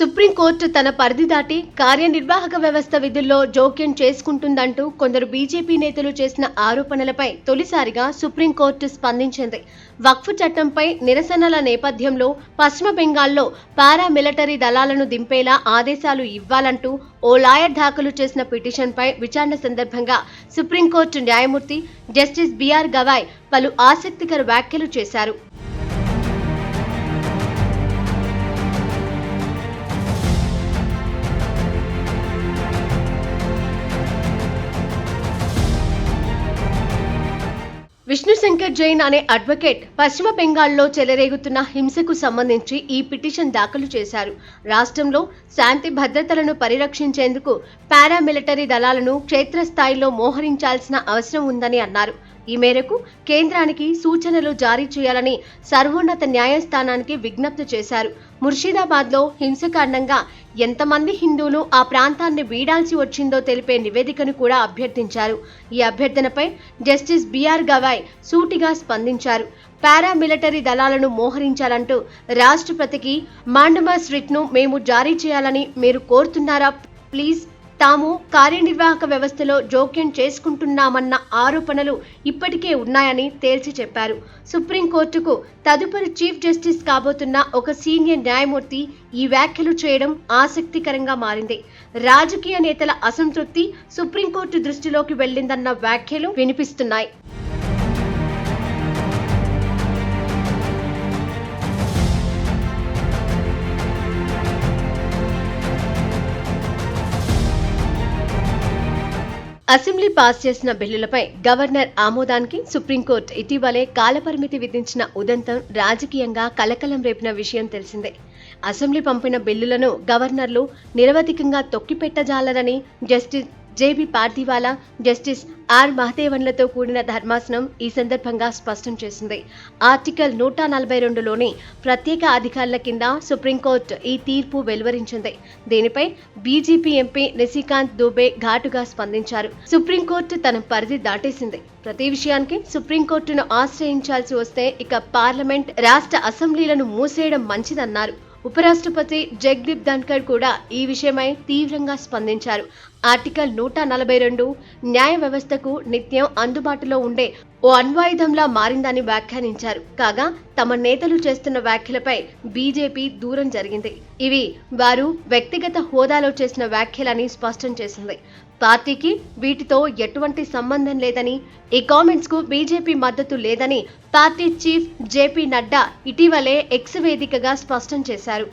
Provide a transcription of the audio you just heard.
Supreme court తన పరిధి దాటి కార్యనిర్వాహక వ్యవస్థ విధుల్లో జోక్యం చేసుకుంటుందంటూ కొందరు బీజేపీ నేతలు చేసిన ఆరోపణలపై తొలిసారిగా సుప్రీంకోర్టు స్పందించింది. వక్ఫ్ చట్టంపై నిరసనల నేపథ్యంలో పశ్చిమ బెంగాల్లో పారామిలిటరీ దళాలను దింపేలా ఆదేశాలు ఇవ్వాలంటూ ఓ లాయర్ దాఖలు చేసిన పిటిషన్పై విచారణ సందర్భంగా సుప్రీంకోర్టు న్యాయమూర్తి జస్టిస్ బిఆర్ గవాయ్ పలు ఆసక్తికర వ్యాఖ్యలు చేశారు. విష్ణుశంకర్ జైన్ అనే అడ్వకేట్ పశ్చిమ బెంగాల్లో చెలరేగుతున్న హింసకు సంబంధించి ఈ పిటిషన్ దాఖలు చేశారు. రాష్ట్రంలో శాంతి భద్రతలను పరిరక్షించేందుకు పారామిలిటరీ దళాలను క్షేత్రస్థాయిలో మోహరించాల్సిన అవసరం ఉందని అన్నారు. ఈ మేరకు కేంద్రానికి సూచనలు జారీ చేయాలని సర్వోన్నత న్యాయస్థానానికి విజ్ఞప్తి చేశారు. ముర్షిదాబాద్లో హింస కారణంగా ఎంతమంది హిందువులు ఆ ప్రాంతాన్ని వీడాల్సి వచ్చిందో తెలిపే నివేదికను కూడా అభ్యర్థించారు. ఈ అభ్యర్థనపై జస్టిస్ బిఆర్ గవాయ్ సూటిగా స్పందించారు. పారామిలిటరీ దళాలను మోహరించాలంటూ రాష్ట్రపతికి మాండమస్ రిట్ను మేము జారీ చేయాలని మీరు కోరుతున్నారా? ప్లీజ్ తాము కార్యనిర్వాహక వ్యవస్థలో జోక్యం చేసుకుంటున్నామన్న ఆరోపణలు ఇప్పటికే ఉన్నాయని తేల్చి చెప్పారు. సుప్రీంకోర్టుకు తదుపరి చీఫ్ జస్టిస్ కాబోతున్న ఒక సీనియర్ న్యాయమూర్తి ఈ వ్యాఖ్యలు చేయడం ఆసక్తికరంగా మారింది. రాజకీయ నేతల అసంతృప్తి సుప్రీంకోర్టు దృష్టిలోకి వెళ్ళిందన్న వ్యాఖ్యలు వినిపిస్తున్నాయి. అసెంబ్లీ పాస్ చేసిన బిల్లులపై గవర్నర్ ఆమోదానికి సుప్రీంకోర్టు ఇటీవలే కాలపరిమితి విధించిన ఉదంతం రాజకీయంగా కలకలం రేపిన విషయం తెలిసిందే. అసెంబ్లీ పంపిన బిల్లులను గవర్నర్లు నిరవధికంగా తొక్కిపెట్టజాలరని justice J B Pardiwala justice R మహదేవన్లతో కూడిన ధర్మాసనం ఈ సందర్భంగా స్పష్టం చేసింది. ఆర్టికల్ నూట నలభై రెండులోని ప్రత్యేక అధికారుల కింద సుప్రీంకోర్టు ఈ తీర్పు వెలువరించింది. దీనిపై బీజేపీ ఎంపీ నిశికాంత్ దూబే ఘాటుగా స్పందించారు. సుప్రీంకోర్టు తన పరిధి దాటేసింది. ప్రతి విషయానికి సుప్రీంకోర్టును ఆశ్రయించాల్సి వస్తే ఇక పార్లమెంట్ రాష్ట్ర అసెంబ్లీలను మూసేయడం మంచిదన్నారు. ఉపరాష్ట్రపతి జగదీప్ ధన్కర్ కూడా ఈ విషయమై తీవ్రంగా స్పందించారు. ఆర్టికల్ నూట నలభై రెండు న్యాయ వ్యవస్థకు నిత్యం అందుబాటులో ఉండే ఓ అణ్వాయుధంలా మారిందని వ్యాఖ్యానించారు. కాగా తమ నేతలు చేస్తున్న వ్యాఖ్యలపై బీజేపీ దూరం జరిగింది. ఇవి వారు వ్యక్తిగత హోదాలో చేసిన వ్యాఖ్యలని స్పష్టం చేసింది. పార్టీకి వీటితో ఎటువంటి సంబంధం లేదని ఈ కామెంట్స్కు బీజేపీ మద్దతు లేదని పార్టీ చీఫ్ జేపీ నడ్డా ఇటీవలే ఎక్స్ వేదికగా స్పష్టం చేశారు.